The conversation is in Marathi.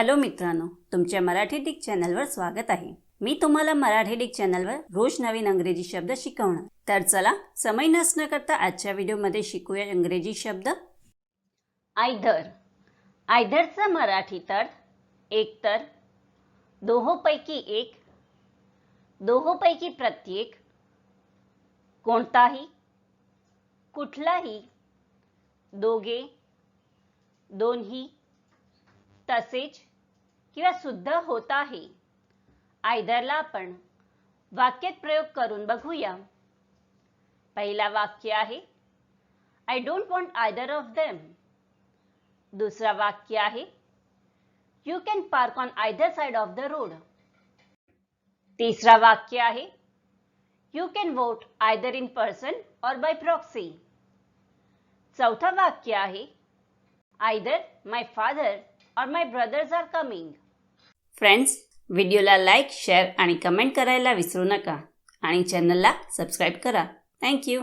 हॅलो मित्रांनो तुमच्या मराठी डिक चॅनलवर स्वागत आहे. मी तुम्हाला मराठी डिक चॅनलवर रोज नवीन अंग्रेजी शब्द शिकवणार. तर चला समय नसणं करता आजच्या व्हिडिओमध्ये शिकूया इंग्रजी शब्द. आयधर आयधरचा मराठी तर एक तर दोहोपैकी एक दोहोपैकी प्रत्येक कोणताही कुठलाही दोघे दोन्ही तसेच किंवा सुद्धा होत आहे. आयदरला आपण वाक्यात प्रयोग करून बघूया. पहिला वाक्य आहे I don't want either of them दुसरा वाक्य आहे you can park on either side of the road तिसरा वाक्य आहे you can vote either in person or by proxy चौथा वाक्य आहे either my father or my brothers are coming friends व्हिडिओला लाईक शेअर आणि कमेंट करायला विसरू नका. आणि चॅनलला सबस्क्राईब करा. थँक्यू